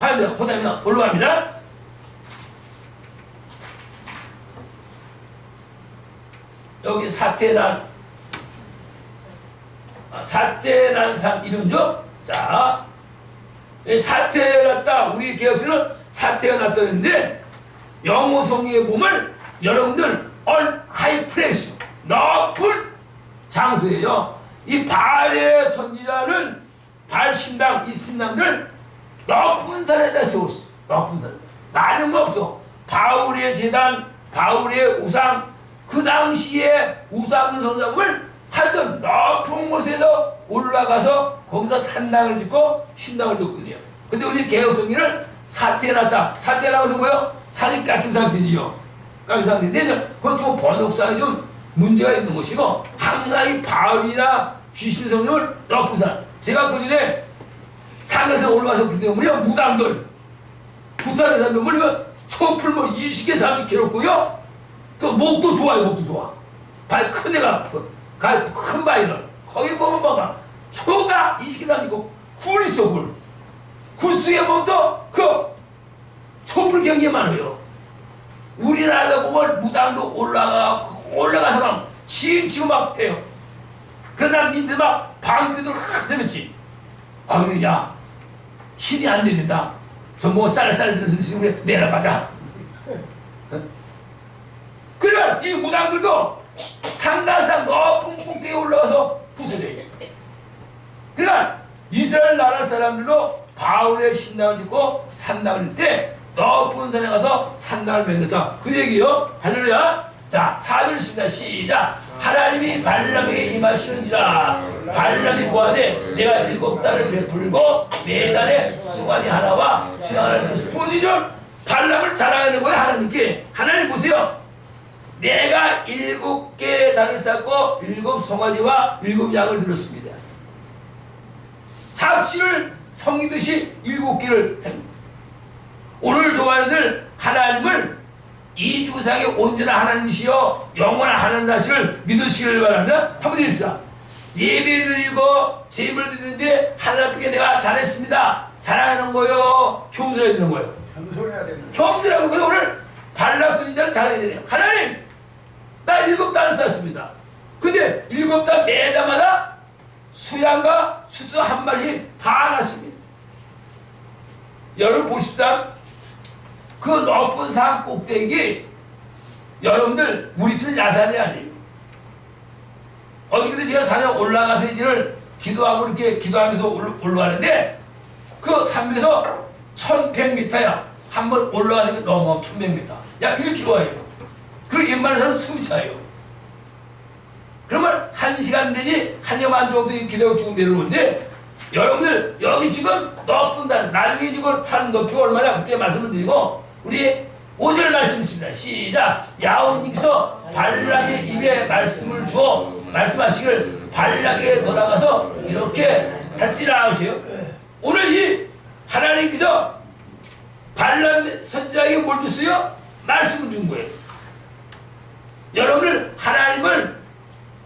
반대 보다면 올라갑니다. 여기 사태난 아, 사태난 산 이름죠. 자, 이 사태가 났다. 우리 개혁서는 사태가 났다는데 성경에 보면 여러분들 high place 높은 장소예요. 이 발의 선지자는 발신당 이 신당들 높은 산에다 세웠어. 높은 산에. 나는 없어. 바울의 재단, 바울의 우상, 그 당시에 우상 성장을 하여튼 높은 곳에서 올라가서 거기서 산당을 짓고 신당을 짓거든요. 근데 우리 개혁성기는 사태에 났다. 사태에 나가서 뭐요? 산이 깎인 상태지요. 깎인 상태인데, 그건 좀 번역상에 좀 문제가 있는 것이고, 항상 이 바울이나 귀신 성령을 높은 산. 제가 그 전에 산에서 올라가서 그때 우리 무당들, 부산에 사면 뭐냐면 초풀 뭐 20개 30개였고요. 또 목도 좋아요, 목도 좋아. 발 큰 애가 큰 바위를 거기 보면 뭐가 초가 20개 30개 굴 있어 굴. 굴 속에 보면 또그 촛불 경기가 많아요. 우리나라다 보면 무당도 올라가 올라가서 막 지치고 막 해요. 그러나 밑에 막 방귀들 흔들었지. 아 그래 야 힘이 안 들린다. 저뭐 쌀쌀 들어서 우리 내려가자. 어? 그러면 이 무당들도 상당상 높은 꼭대기에 올라가서 구슬해. 그러니까 이스라엘 나라 사람들도 바울의 신당을 짓고 산당을 짓때 높은 산에 가서 산당을 맺는다. 그 얘기요. 할렐루야. 자, 사절 시다 시작. 하나님이 발람에게 임하시는지라. 발람이 보아되 내가 일곱 달을 베풀고 네 달에 수관이 하나와 수양을 뜻이 본이죠. 발람을 자랑하는 거예요 하나님께. 하나님 보세요. 내가 일곱 개의 단을 쌓고 일곱 송아지와 일곱 양을 들었습니다. 잡식을 성기듯이 일곱 개를 합니다. 오늘 좋아하는 하나님을 이주상의 온전한 하나님이시여 영원한 하나님 사실을 믿으시길 바랍니다. 한번 해봅시다. 예배 드리고 제물 드리는데 하나님께 내가 잘했습니다. 잘하는 거요. 겸손해야 되는 거예요. 겸손해야 됩니다. 겸손하고 그래서 오늘 발락 선지자를 잘해야 되네요. 하나님, 나 일곱 달을 썼습니다. 근데 일곱 달 매달마다 수양과 수수 한 마리씩 다 났습니다. 여러분 보십시다. 그 높은 산 꼭대기 여러분들 우리 집은 야산이 아니에요. 근데 제가 산에 올라가서 이제를 기도하고 이렇게 기도하면서 올- 올라가는데 그 산에서 1100m야. 한번 올라가는 게 넘어 1100m. 약 1km예요. 그리고 웬만한 사람은 숨이 차요. 그러면 한 시간 내지 한 시간 정도 기다리고 쭉 내려오는데 여러분들 여기 지금 높은 날 날개 지고 산 높이가 얼마냐 그때 말씀을 드리고 우리 오절 말씀 있습니다. 시작. 야혼님께서 발락의 입에 말씀을 주어 말씀하시기를 발락에 돌아가서 이렇게 할지라 하세요. 오늘 이 하나님께서 발람 선자에게 뭘 줬어요? 말씀을 준 거예요. 여러분을 하나님을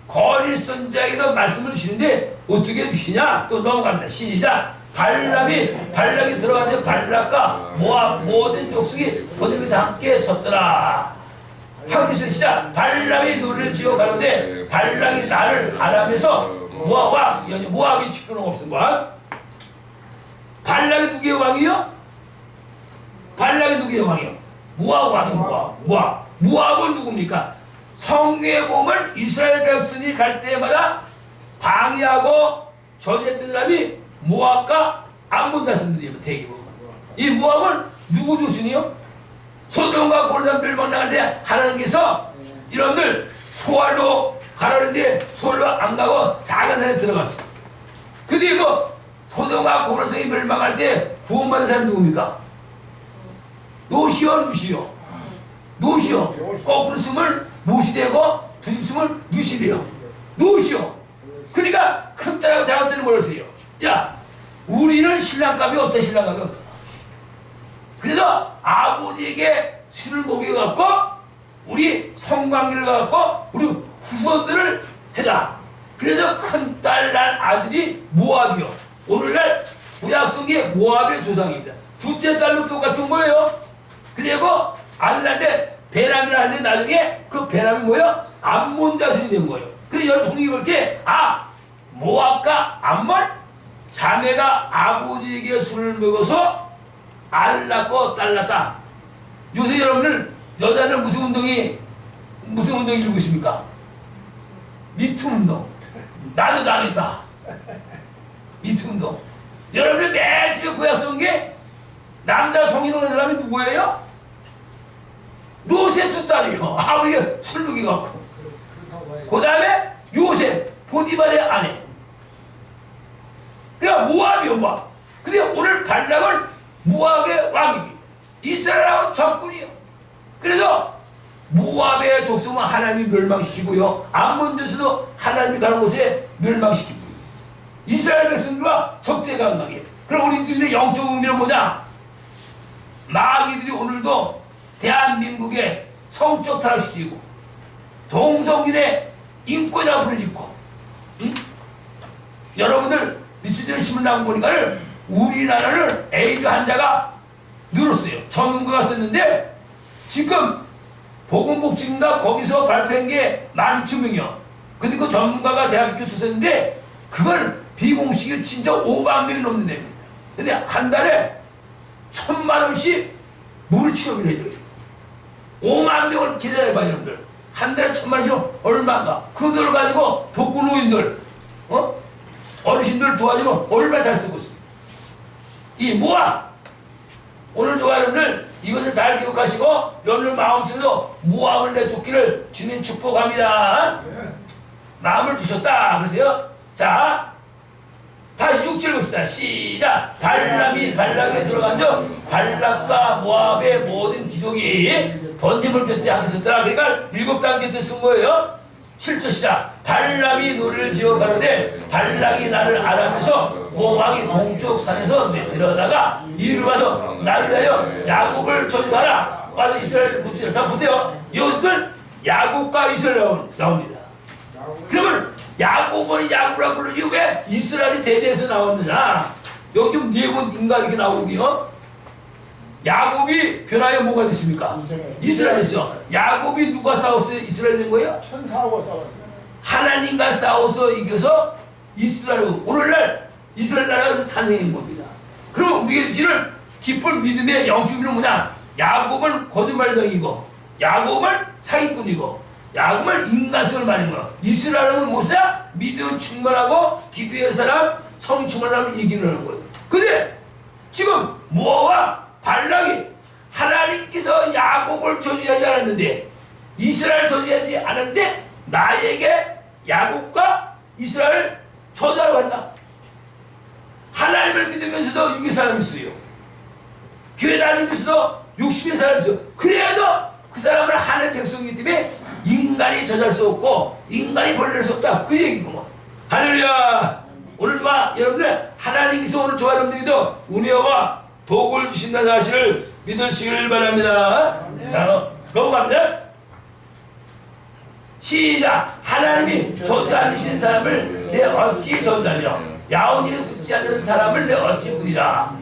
거리 선자에게도 말씀을 주시는데 어떻게 주시냐? 또 넘어갑니다. 시작. 발람이 발락이 들어가는 발락과 모압 모든 족속이 본인과 함께 섰더라. 서 시작. 발람이 노래를 지어 가는데 발락이 나를 아람에서 모압과 여기 모압이 지켜놓은 없습니다. 발락이 누구의 왕이요? 발락이 누구의 왕이요? 모압 왕이 모압. 모압. 모압은 누굽니까? 성경에 보면 이스라엘 백성이 갈 때마다 방해하고 저지했던 사람이 모압과 암몬 자손들이에요. 대기부. 이 모압은 누구 조순이요? 소돔과 고르산별 만날 때 하나님께서 이런들 소알로 가라는데 소알로 안 가고 작은 산에 들어갔어. 근데 그 소돔과 고르산이 멸망할 때 구원받은 사람이 누굽니까? 노시오 누시오. 노시오. 거꾸로 쓰면 못이 되고 뒤집으면 누시 돼요. 노시오. 그러니까 큰 딸하고 작은 딸이 뭐랬어요? 야, 우리는 신랑감이 없다, 신랑감이 없다. 그래서 아버지에게 술을 먹여갖고 우리 성관계를 갖고 우리 후손들을 해라. 그래서 큰 딸 난 아들이 모압이요. 오늘날 구약성계 모압의 조상입니다. 둘째 딸도 똑같은 거예요. 그리고 아들한테 베람이라 하는데 나중에 그 베람이 뭐야? 암몬 자손이 된 거예요. 그래서 여러 통일이 볼 때, 아, 모압과 암몬? 자매가 아버지에게 술을 먹어서 아들 낳고 딸 낳다. 요새 여러분들, 여자들 무슨 운동이, 무슨 운동 일고 있습니까? 미투 운동. 나도 당했다. 미투 운동. 여러분들 맨 집에 구약 써온 게 남자 성인 오는 사람이 누구예요? 로세트 딸이요. 아버지가 술 먹여갖고. 그 다음에 요셉, 보디발의 아내. 그러니까 모압이요, 모압. 근데 오늘 발락은 모압의 왕입니다. 이스라엘하고 적군이요. 그래서 모압의 족속은 하나님이 멸망시키고요. 암몬에서도 하나님이 가는 곳에 멸망시키고 이스라엘 백성들과 적대가 강하게. 그럼 우리들의 영적 의미는 뭐냐? 마귀들이 오늘도 대한민국의 성적 타락시키고 동성인의 인권이라고 부르짖고 응? 여러분들 며칠 전에 신문 나온 거 보니까 우리나라를 에이즈 환자가 늘었어요. 전문가가 썼는데 지금 보건복지인가 거기서 발표한 게 12,000명이요. 근데 그 전문가가 대학교 교수 썼는데 그걸 비공식이 진짜 5만 명이 넘는 데입니다. 근데 한 달에 천만 원씩 무료 치료비를 해줘요. 5만 명을 기다려봐요, 여러분들. 한 달에 천만 원씩 얼마인가? 그 돈을 가지고 독거 노인들, 어? 어르신들 도와주면 얼마 잘 쓰고 있어요. 이 모아! 오늘 좋아 여러분들 이것을 잘 기억하시고 여러분들 마음속에도 모함을 내쫓기를 주님 축복합니다. 마음을 주셨다. 그러세요? 자, 다시 6절 봅시다. 시작. 발람이 발락에 들어간 적 발락과 모압의 모든 기둥이 번님을 곁에 함께섰더라. 그러니까 일곱 단계 뜻쓴 거예요. 실제 시작. 발람이 노래를 지어 가로되 발락이 나를 알아면서 모압이 동쪽 산에서 들어다가 이리로 와서 나를 위하여 야곱을 전유하라. 와서 이스라엘 구주를 자 보세요. 이것은 야곱과 이스라엘 나옵니다. 그러면 야곱은 야곱이라고 부르지 왜 이스라엘이 대대에서 나왔느냐? 여기 네번 인가 이렇게 나오거든요. 야곱이 변화에 뭐가 됐습니까? 이스라엘. 이스라엘이죠. 야곱이 누가 싸웠어요? 이스라엘 된 거예요? 천사하고 싸웠어요. 하나님과 싸워서 이겨서 이스라엘 오늘날 이스라엘 나라에서 탄생한 겁니다. 그럼 우리의 주시는 깊은 믿음의 영주민은 뭐냐? 야곱은 거짓말쟁이고 야곱은 사기꾼이고 야곱은 인간성을 말하는 거야. 이스라엘은 무엇이야? 믿음 충만하고 기도의 사람, 사람을 이기는 거예요. 근데 지금 모아와 발락이 하나님께서 야곱을 저주하지 않았는데 이스라엘 저주하지 않았는데 나에게 야곱과 이스라엘 저주하러 간다. 하나님을 믿으면서도 육의 사람이 있어요. 교회 다니면서도 육신의 사람이 있어요. 그래도 그 사람을 하나님 백성이기 때문에 인간이 저주할 수 없고 인간이 벌릴 수 없다. 그 얘기구먼. 할렐루야. 오늘과 여러분들 하나님께서 오늘 저와 여러분들에게도 은혜와 복을 주신다는 사실을 믿으시길 바랍니다. 자, 넘어갑니다. 시작. 하나님이 않으시는 사람을 내 어찌 저주하며 야혼이 붙지 않는 사람을 내 어찌 부리라.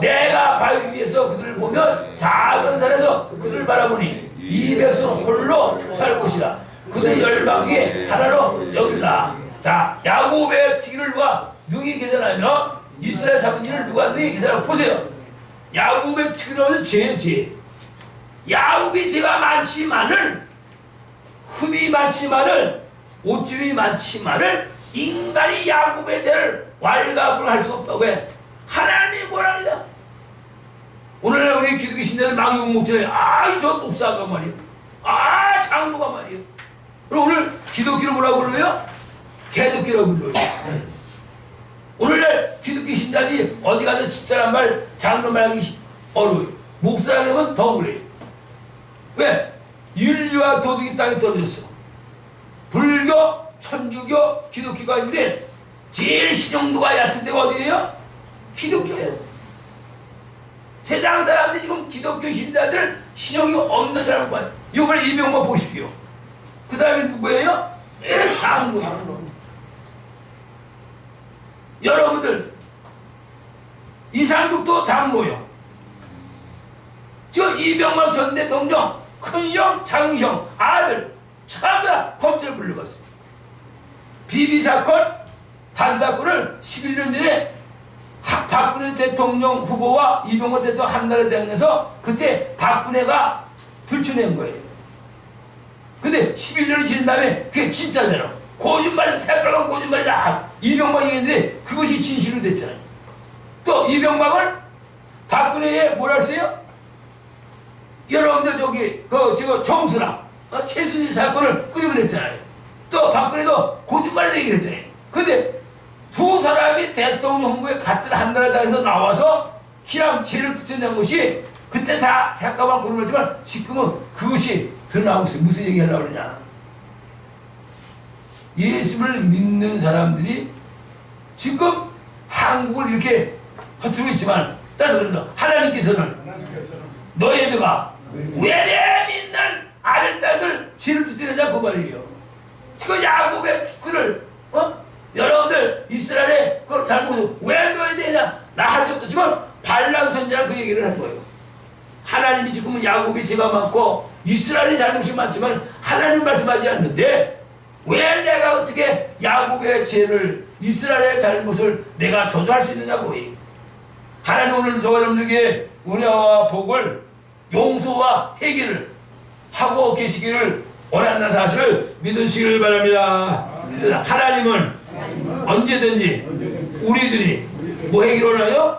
내가 바위 위에서 그들을 보면 작은 산에서 그들을 바라보니 이 백성 홀로 살 것이라. 그들의 열방이 하나로 여기다. 자, 야곱의 티를 누가 능히 계산하며 이스라엘 자부지를 누가 능히 계산하고 보세요. 야곱의 티를 하면 죄, 죄. 야곱이 죄가 많지만은 흠이 많지만은 오줌이 많지만은 인간이 야곱의 죄를 왈가불 할 수 없다고 해. 하나님이 뭐랍니다. 오늘날 우리 기독교 신자들 막 욕먹잖아요. 아, 이저 목사가 말이에요. 아, 장로가 말이에요. 그럼 오늘 기독교를 뭐라고 불러요? 개독교라고 불러요. 오늘날 기독교 신자들이 어디 가서 집사란 말, 장로 말하기 어려워요. 목사라 하면 더 그래요. 왜? 윤리와 도덕이 땅에 떨어졌어. 불교, 천주교, 기독교가 있는데 제일 신용도가 얕은 데가 어디예요? 기독교예요. 세상 사람들이 지금 기독교 신자들 신용이 없는 사람을 봐요. 이번에 이명박 보십시오. 그 사람이 누구예요? 장로예요. 여러분들 이상국도 장로요. 저 이병만 전 대통령 큰형 장형 아들 전부 다 검찰에 불러갔어요. 비비 사건 단 사건을 11년 전에 하- 박근혜 대통령 후보와 이병헌 대통령 한나라 대항에서 그때 박근혜가 들춰낸 거예요. 근데 11년이 지난 다음에 그게 진짜잖아. 거짓말이 새빨간 거짓말이다. 이병박이 했는데 그것이 진실로 됐잖아요. 또 이병박을 박근혜에 뭐라 했어요? 여러분들 저기 그 지금 정수라 어, 최순실 사건을 끄집어냈잖아요. 또 박근혜도 거짓말을 얘기를 했잖아요. 근데 두 사람이 대통령 홍보에 같은 한나라당에서 나와서 기랑 죄를 붙여낸 것이 그때 다 잠깐만 보름했지만 지금은 그것이 드러나고 있어요. 무슨 얘기 하려고 그러냐. 예수를 믿는 사람들이 지금 한국을 이렇게 허투루 있지만 따라서 하나님께서는 너희들가 왜내 믿는 아들 딸들 죄를 붙이느냐 그 말이에요. 그 야곱의 그를 어? 여러분들 이스라엘의 그 잘못을 왜 너희 되냐 나 없다 지금 발람 선지자 그 얘기를 한 거예요. 하나님이 지금은 야곱이 죄가 많고 이스라엘이 잘못이 많지만 하나님 말씀하지 않는데 왜 내가 어떻게 야곱의 죄를 이스라엘의 잘못을 내가 저주할 수 있느냐고 하나님 오늘 저 여러분들에게 은혜와 복을 용서와 회개를 하고 계시기를 원하는 사실을 믿으시길 바랍니다. 하나님은 언제든지 우리들이 뭐 하기를 원하요?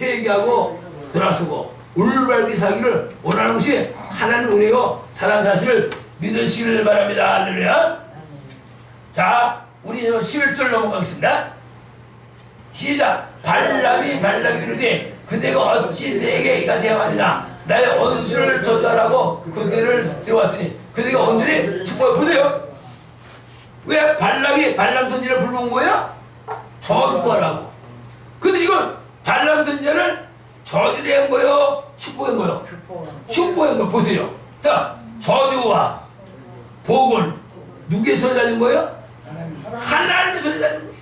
회개하고 돌아서고 울발기 사기를 원하는 것이 하나님 은혜요 사랑 사실을 믿으시길 바랍니다. 할렐루야. 자, 우리 11절 넘어가겠습니다. 시작. 발람이 발락이 이르되 그대가 어찌 내게 이같이 하느냐 나의 언수를 저달하고 그들을 들어왔더니 그대가 언들이 축복해 보세요. 왜 발락이 발람 선지를 불러온 거야? 저주하라고. 근데 이건 발람 선지를 저주를 한 거요? 축복한 거요? 축복한 거 보세요. 자, 저주와 복은 손에 달린 거예요? 하나님의 달린 거예요.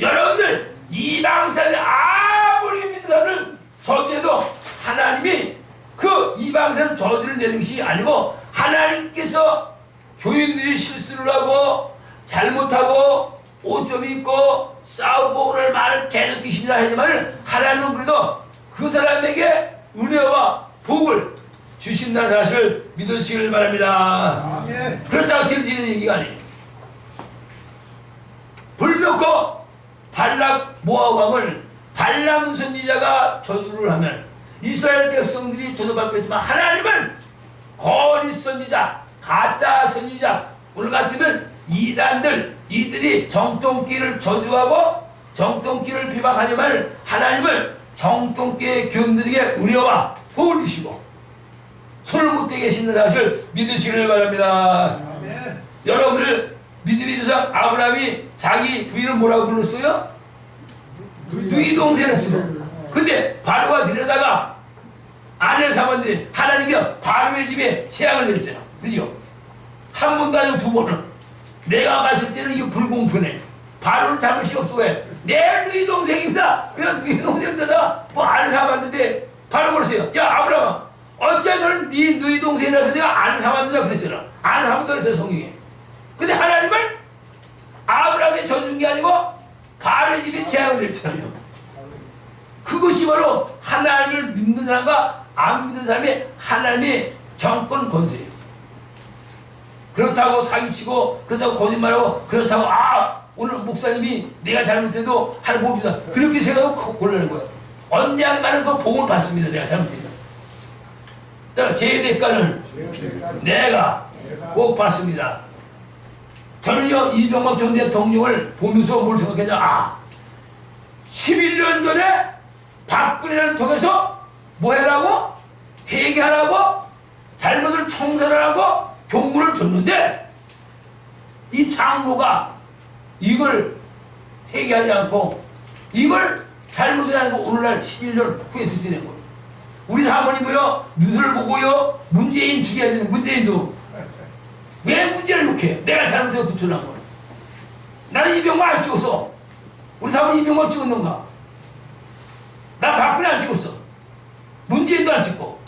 여러분들 이방산에 아무리 믿는 사람을 저주해도 하나님이 그 이방산 저주를 내는 것이 아니고 하나님께서 교인들이 실수를 하고 잘못하고 오점이 있고 싸우고 오늘 많은 개느끼시리라 하지만 하나님은 그래도 그 사람에게 은혜와 복을 주신다는 사실을 믿으시길 바랍니다. 그렇다고 질지는 얘기가 아니에요. 불몇고 발락 모압 왕을 발람 선지자가 저주를 하면 이스라엘 백성들이 저주받겠지만 하나님은 거짓 선지자, 가짜 선지자 오늘 같으면 이단들 이들이 정통끼를 저주하고 정통끼를 비방하지만 하나님은 정통끼의 교인들에게 복을 주시고 손을 못대게 계시는 사실 믿으시길 바랍니다. 여러분들 믿음의 조상 아브라함이 자기 부인을 뭐라고 불렀어요? 누이 동생 했지만 근데 바로가 들여다가 아내를 삼았는데 하나님께 바로의 집에 재앙을 내렸잖아. 그죠? 한 번도 아니고 두 번은. 내가 봤을 때는 이거 불공평해 바로는 잘못이 없어. 왜? 내 누이 동생입니다. 그냥 누이 동생들다 뭐 아내 삼았는데 바로 그랬어요. 야 아브라함아. 어째 너는 네 누이 동생이라서 내가 아내 삼았느냐 그랬잖아. 아내 삼았다 그랬어 성경에 근데 하나님은 아브라함의 전준 게 아니고 바로의 집에 재앙을 냈잖아요. 그것이 바로 하나님을 믿는 사람과 안 믿는 사람의 하나님의 정권 권세예요. 그렇다고 사기치고 그렇다고 거짓말하고 그렇다고 아 오늘 목사님이 내가 잘못해도 하나님 복 주다 그렇게 생각하고 곤란한 거예요. 언젠가는 그 복을 받습니다. 내가 잘못되면. 따라 제 대가는 내가 꼭 받습니다. 저는요 이병박 전 대통령을 보면서 뭘 생각했냐? 아 11년 전에 박근혜를 통해서 뭐 해라고? 회개하라고? 잘못을 청산하라고 경고를 줬는데 이 장로가 이걸 회개하지 않고 이걸 잘못하지 않고 오늘날 11년 후에 드러낸 거예요. 우리 사모님은요 뉴스를 보고요 문재인 죽여야 되는 문재인도 왜 문제를 욕해? 내가 잘못해서 붙여난 거야. 나는 이병만 안 찍었어. 우리 사모님 이병만 찍었는가? 나 박근혜 안 찍었어. 문재인도 안 찍고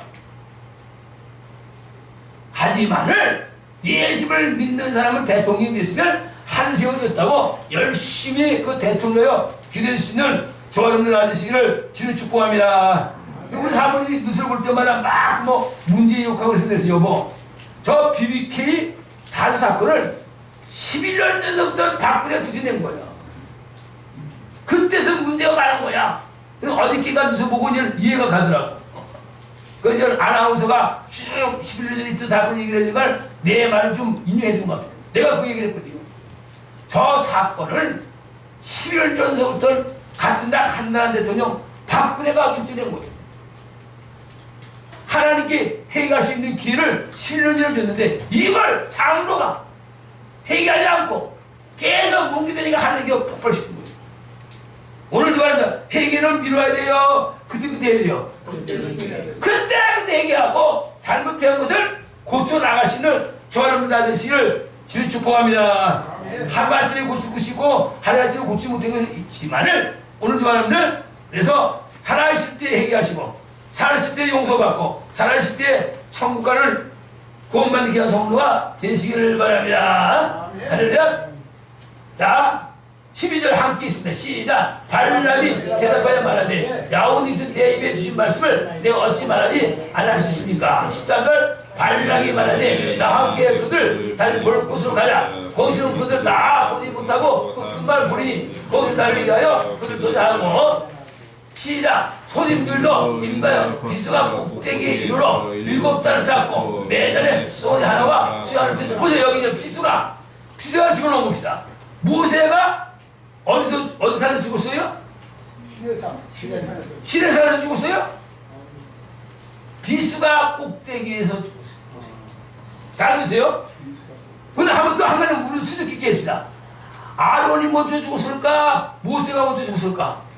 하지만을 예수를 믿는 사람은 대통령이 됐으면 한세월이었다고 열심히 그 대통령여 기댈 수 있는 저와 여러분들 아저씨를 주는 축복합니다. 우리 사모님이 뉴스를 볼 때마다 막 뭐 문재인 욕하고 있으면서 여보 저 BBK 다수 사건을 11년 전부터 박근혜가 두셔낸 거예요. 그때서 문제가 많은 거야. 어저께가 뉴스 보고 이제 이해가 가더라고. 그 이제 아나운서가 쭉 11년 전에 있던 사건 얘기를 해준 걸내 말을 좀 인용해 준 것 같아요. 내가 그 얘기를 했거든요. 저 사건을 11년 전서부터 같은 날 한나라 대통령 박근혜가 추진한 거예요. 하나님께 회개할 수 있는 기회를 11년 전에 줬는데 이걸 장로가 회개하지 않고 계속 뭉기되니까 하나님께 폭발시킨 거예요. 오늘도 말한다. 회개는 미뤄야 돼요. 그때그때 해야 돼요. 그때 그때 얘기하고 잘못한 것을 고쳐 나가시는 저 여러분들 아저씨를 주님 축복합니다. 하루 아침에 고치고 하루 아침에 고치지 못한 것은 있지만은 오늘도 여러분들 그래서 살아있을 때 회개하시고 살아있을 때 용서받고 살아있을 때 천국가를 구원받는 귀한 성도가 되시기를 바랍니다. 할렐루야. 자 12절 함께 있습니다. 시작. 발람이 대답하여 말하되 야오니스 내 입에 주신 말씀을 내가 어찌 말하지 안할 수 있습니까? 13절 발락이 말하되 나와 함께 그들 다시 볼 곳으로 가자. 거기서는 그들 다 보지 못하고 그 금발을 보리니 거기서 나를 위하여 그들 조사하고 시작 소님들도 인가요 비스가 꼭대기에 이르러 일곱 달을 쌓고 매달에 소니 하나와 수하를 듣고 보세요 여기 이제 비스가 비스가 죽어놓은 봅시다 모세가 어디서 어디 산에서 죽었어요? 신해산에서 시내산에서 죽었어요? 비스가 꼭대기에서 죽었어요 잘 들으세요? 근데 한번 또 한번은 우리 수줍 깊게 합시다 아론이 먼저 죽었을까? 모세가 먼저 죽었을까?